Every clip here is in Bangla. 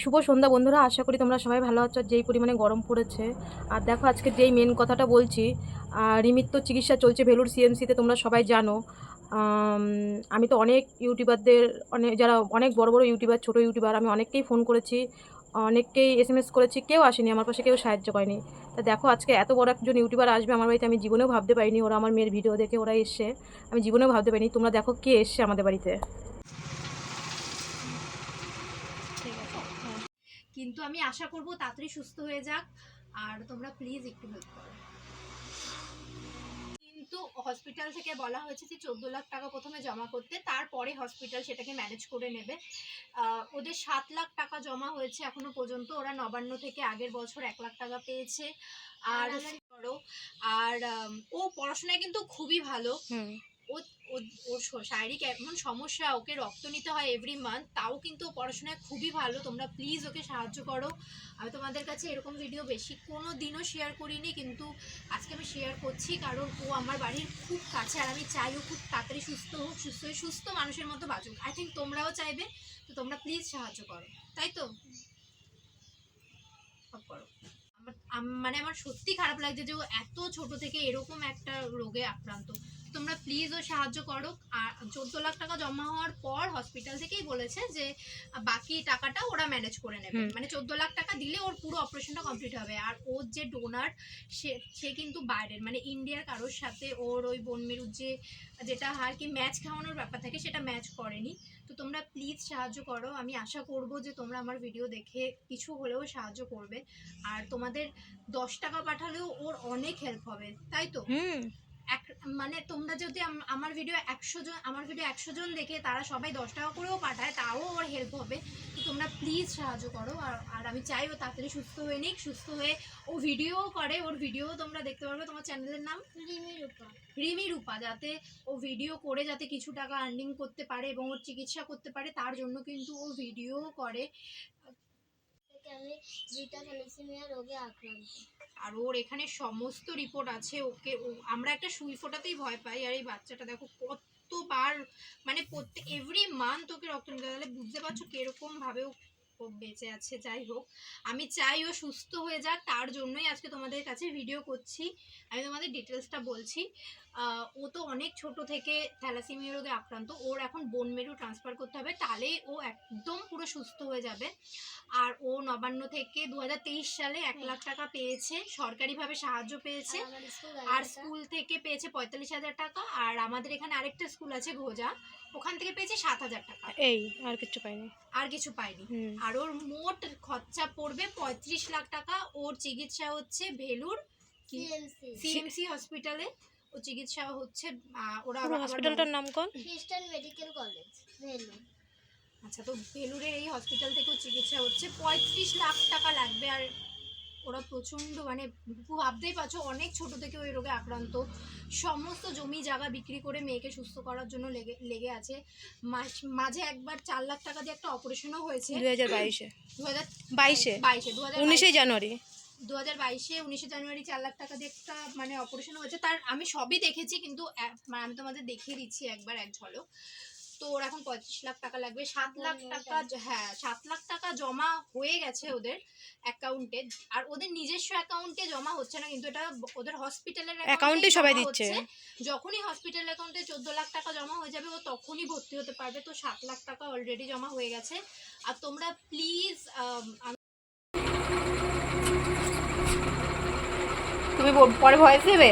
শুভ সন্ধ্যা বন্ধুরা আশা করি তোমরা সবাই ভালো আছো যেই পরিমাণে গরম পড়েছে। আর দেখো আজকে যেই মেন কথাটা বলছি আহ, রিমির তো চিকিৎসা চলছে ভেলুর সিএমসিতে তোমরা সবাই জানো। আমি তো অনেক ইউটিউবারদের অনেক যারা অনেক বড় বড় ইউটিউবার ছোট ইউটিউবার আমি অনেককেই ফোন করেছি অনেককেই এস এম এস করেছি কেউ আসেনি আমার পাশে কেউ সাহায্য করেনি তা দেখো আজকে এত বড় একজন ইউটিউবার আসবে আমার বাড়িতে আমি জীবনেও ভাবতে পারিনি ওরা আমার মেয়ের ভিডিও দেখে ওরা এসে আমি জীবনেও ভাবতে পারিনি তোমরা দেখো কে এসছে আমাদের বাড়িতে। কিন্তু আমি আশা করব তাড়াতাড়ি সুস্থ হয়ে যাক। আর তোমরা প্লিজ একটু হেল্প করো। কিন্তু হসপিটাল থেকে বলা হয়েছে যে চোদ্দ লাখ টাকা প্রথমে জমা করতে তারপরে হসপিটাল সেটাকে ম্যানেজ করে নেবে। ওদের সাত লাখ টাকা জমা হয়েছে এখনও পর্যন্ত ওরা নবান্ন থেকে আগের বছর এক লাখ টাকা পেয়েছে। আর আর ও পড়াশোনায় কিন্তু খুবই ভালো। ওর শারীরিক এমন সমস্যা, ওকে রক্ত নিতে হয় এভরি মান্থ তাও কিন্তু পড়াশোনায় খুবই ভালো, তোমরা প্লিজ ওকে সাহায্য করো। আমি তোমাদের কাছে এরকম ভিডিও বেশি কোনো দিনও শেয়ার করিনি, কিন্তু আজকে আমি শেয়ার করছি কারণ ও আমার বাড়ির খুব কাছে, আর আমি চাই ও খুব তাড়াতাড়ি সুস্থ হোক, সুস্থ হয়ে সুস্থ মানুষের মতো বাঁচুক। আই থিঙ্ক তোমরাও চাইবে, তো তোমরা প্লিজ সাহায্য করো, তাই তো? সব করো। মানে আমার সত্যি খারাপ লাগছে যে ও এত ছোট থেকে এরকম একটা রোগে আক্রান্ত। তোমরা প্লিজ ও সাহায্য করো। আর চোদ্দ লাখ টাকা জমা হওয়ার পর হসপিটাল থেকেই বলেছে যে বাকি টাকাটা ওরা ম্যানেজ করে নেবে। মানে চোদ্দ লাখ টাকা দিলে ওর পুরো অপারেশনটা কমপ্লিট হবে। আর ওর যে ডোনার সে সে কিন্তু বাইরের মানে ইন্ডিয়ার কারোর সাথে ওর ওই বন মেরুর যে যেটা আর কি ম্যাচ খাওয়ানোর ব্যাপার থাকে সেটা ম্যাচ করেনি। তো তোমরা প্লিজ সাহায্য করো। আমি আশা করব যে তোমরা আমার ভিডিও দেখে কিছু হলেও সাহায্য করবে। আর তোমাদের দশ টাকা পাঠালেও ওর অনেক হেল্প হবে তাই তো? হুম। এক মানে তোমরা যদি আমার ভিডিও একশো জন আমার ভিডিও একশো জন দেখে তারা সবাই দশ টাকা করেও পাঠায় তাও ওর হেল্প হবে। তো তোমরা প্লিজ সাহায্য করো। আর আর আমি চাই ও তাড়াতাড়ি সুস্থ হয়ে নিক সুস্থ হয়ে ও ভিডিও করে। ওর ভিডিও তোমরা দেখতে পারবে। তোমার চ্যানেলের নাম? রিমি রূপা। রিমি রূপা যাতে ও ভিডিও করে যাতে কিছু টাকা আর্নিং করতে পারে এবং ওর চিকিৎসা করতে পারে তার জন্য কিন্তু ও ভিডিও করে। আমি রোগে আক্রান্ত। আর ওর এখানে সমস্ত রিপোর্ট আছে, ওকে আমরা একটা সুই ফোটাতেই ভয় পাই, আর এই বাচ্চাটা দেখো কতবার মানে প্রত্যেক এভরি মান্থ ওকে রক্ত নিতে। তাহলে বুঝতে পারছ কীরকম ভাবে ও ও বেঁচে আছে যাই হোক। আমি চাই ও সুস্থ হয়ে যাক তার জন্যই আজকে তোমাদের কাছে ভিডিও করছি। আমি তোমাদের ডিটেলসটা বলছি। ও তো অনেক ছোট থেকে থ্যালাসেমিয়া রোগে আক্রান্ত। ওর এখন বোন মেরু ট্রান্সফার করতে হবে তাহলেই ও একদম পুরো সুস্থ হয়ে যাবে। আর ও নবান্ন থেকে দু হাজার তেইশ সালে এক লাখ টাকা পেয়েছে সরকারিভাবে সাহায্য পেয়েছে। আর স্কুল আর স্কুল থেকে পেয়েছে পঁয়তাল্লিশ হাজার টাকা। আর আমাদের এখানে আরেকটা স্কুল আছে ভোজা। ওখান থেকে পেয়েছে সাত হাজার টাকা। এই আর কিছু পাইনি। আর কিছু পাইনি। আর ওর মোট খরচা পড়বে পঁয়ত্রিশ লাখ টাকা। ওর চিকিৎসা হচ্ছে ভেলুর সিএমসি সিএমসি হসপিটালে ও চিকিৎসা হচ্ছে ওরা হসপিটালটার নাম কোন খ্রিস্টান মেডিকেল কলেজ ভেলু আচ্ছা তো ভেলুরের এই হসপিটাল থেকেও চিকিৎসা হচ্ছে। পঁয়ত্রিশ লাখ টাকা লাগবে আর ওরা প্রচণ্ড মানে ভাবতেই পারছ অনেক ছোট থেকে ওই রোগে আক্রান্ত। সমস্ত জমি জায়গা বিক্রি করে মেয়েকে সুস্থ করার জন্য লেগে লেগে আছে। মাস- মাঝে একবার চার লাখ টাকা দিয়ে একটা অপারেশনও হয়েছে। দুই হাজার বাইশে। দু হাজার বাইশে? বাইশে দু হাজার উনিশে জানুয়ারি। দু হাজার বাইশে উনিশে জানুয়ারি চার লাখ টাকা দিয়ে একটা মানে অপারেশন হয়েছে। তার আমি সবই দেখেছি কিন্তু মানে আমি তোমাদের দেখিয়ে দিচ্ছি একবার এক ঝলক। তো ওর এখন পঁয়ত্রিশ লাখ টাকা লাগবে। সাত লাখ টাকা হ্যাঁ সাত লাখ টাকা জমা হয়ে গেছে ওদের অ্যাকাউন্টে আর ওদের নিজস্ব অ্যাকাউন্টে জমা হচ্ছে না কিন্তু এটা ওদের হসপিটালের এ সবাই দিচ্ছে। যখনই হসপিটাল অ্যাকাউন্টে চোদ্দ লাখ টাকা জমা হয়ে যাবে ও তখনই ভর্তি হতে পারবে। তো সাত লাখ টাকা অলরেডি জমা হয়ে গেছে। আর তোমরা প্লিজ তুমি পরে ভয়েস দেবে?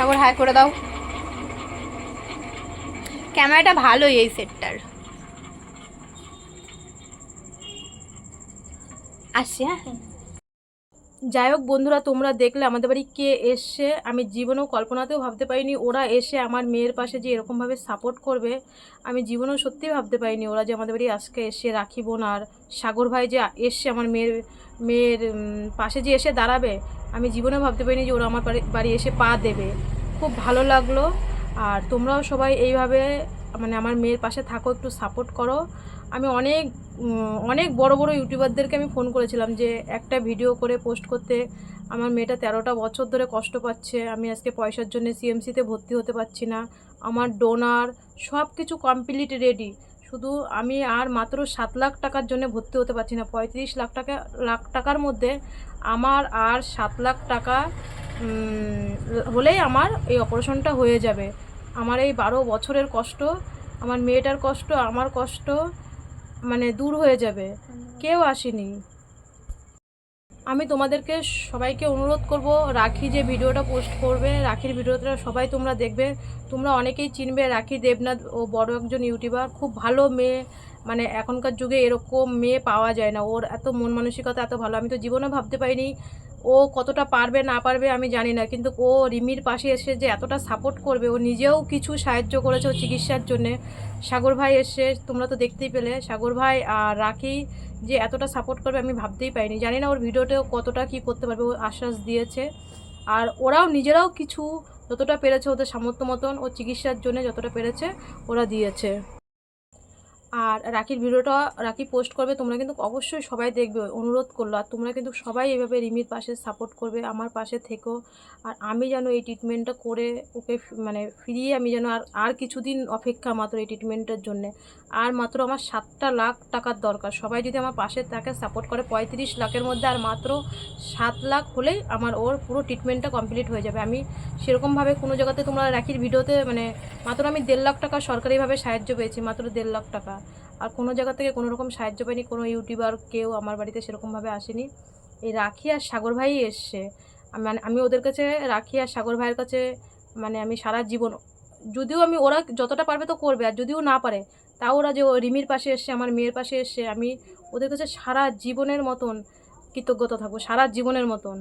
একবার হাই করে দাও। ক্যামেরাটা ভালোই এই সেটটার। আসছি হ্যাঁ। যাই হোক বন্ধুরা, তোমরা দেখলে আমাদের বাড়ি কে এসছে, আমি জীবনেও কল্পনাতেও ভাবতে পারিনি ওরা এসে আমার মেয়ের পাশে যে এরকমভাবে সাপোর্ট করবে, আমি জীবনেও সত্যি ভাবতে পারিনি ওরা যে আমাদের বাড়ি আজকে এসে রাখি বোন আর সাগর ভাই যে এসছে আমার মেয়ের মেয়ের পাশে যে এসে দাঁড়াবে, আমি জীবনেও ভাবতে পারিনি যে ওরা আমার বাড়ি- এসে পা দেবে। খুব ভালো লাগল। আর তোমরাও সবাই এইভাবে মানে আমার মেয়ের পাশে থাকো, একটু সাপোর্ট করো। আমি অনেক অনেক বড় বড় ইউটিউবারদেরকে আমি ফোন করেছিলাম যে, একটা ভিডিও করে পোস্ট করতে। আমার মেয়েটা তেরোটা বছর ধরে কষ্ট পাচ্ছে। আমি আজকে পয়সার জন্য সিএমসিতে ভর্তি হতে পারছি না। আমার ডোনার সব কিছু কমপ্লিট রেডি শুধু আমি আর মাত্র সাত লাখ টাকার জন্য ভর্তি হতে পারছি না। পঁয়ত্রিশ লাখ টাকা, লাখ টাকার মধ্যে আমার আর সাত লাখ টাকা হলেই আমার এই অপারেশনটা হয়ে যাবে। আমার এই বারো বছরের কষ্ট, আমার মেয়েটার কষ্ট, আমার কষ্ট মানে দূর হয়ে যাবে। কেউ আসেনি। আমি তোমাদেরকে সবাইকে অনুরোধ করব, রাখি যে ভিডিওটা পোস্ট করবে, রাখির ভিডিওটা সবাই তোমরা দেখবে। তোমরা অনেকেই চিনবে রাখি দেবনাথ ও বড় একজন ইউটিউবার। খুব ভালো মেয়ে মানে এখনকার যুগে এরকম মেয়ে পাওয়া যায় না। ওর এত মন মানসিকতা এত ভালো, আমি তো জীবনে ভাবতে পারিনি ও কতটা পারবে, না পারবে আমি জানি না। কিন্তু ও রিমির পাশে এসে যে এতটা সাপোর্ট করবে, ও নিজেও কিছু সাহায্য করেছে ও চিকিৎসার জন্যে। সাগর ভাই এসে, তোমরা তো দেখতেই পেলে, সাগর ভাই আর রাখি যে এতটা সাপোর্ট করবে আমি ভাবতেই পারিনি। জানি না ওর ভিডিওতেও কতটা কি করতে পারবে, ও আশ্বাস দিয়েছে। আর ওরাও নিজেরাও কিছু যতটা পেরেছে ওদের সামর্থ্য মতন ও চিকিৎসার জন্য যতটা পেরেছে ওরা দিয়েছে। আর রাখির ভিডিওটা রাখি পোস্ট করবে, তোমরা কিন্তু অবশ্যই সবাই দেখবে, অনুরোধ করল। আর তোমরা কিন্তু সবাই এভাবে রিমির পাশে সাপোর্ট করবে, আমার পাশে থেকো। আর আমি যেন এই ট্রিটমেন্টটা করে ওকে মানে ফিরিয়ে আমি যেন আর আর কিছুদিন অপেক্ষা মাত্র এই ট্রিটমেন্টের জন্যে। আর মাত্র আমার সাতটা লাখ টাকার দরকার। সবাই যদি আমার পাশে তাকে সাপোর্ট করে পঁয়ত্রিশ লাখের মধ্যে, আর মাত্র সাত লাখ হলেই আমার ওর পুরো ট্রিটমেন্টটা কমপ্লিট হয়ে যাবে। আমি সেরকমভাবে কোনো জায়গাতে তোমরা রাখির ভিডিওতে মানে মাত্র আমি দেড় লাখ টাকা সরকারিভাবে সাহায্য পেয়েছি, মাত্র দেড় লাখ টাকা। আর কোনো জায়গা থেকে কোনো রকম সাহায্য পাইনি কোনো ইউটিউবার কেউ আমার বাড়িতে সেরকমভাবে আসেনি। এই রাখি আর সাগর ভাই এসছে। মানে আমি ওদের কাছে রাখি আর সাগর ভাইয়ের কাছে মানে আমি সারা জীবন, যদিও আমি ওরা যতটা পারবে তো করবে, আর যদিও না পারে, তাও ওরা যে রিমির পাশে এসছে, আমার মেয়ের পাশে এসছে, আমি ওদের কাছে সারা জীবনের মতন কৃতজ্ঞতা থাকব, সারা জীবনের মতন।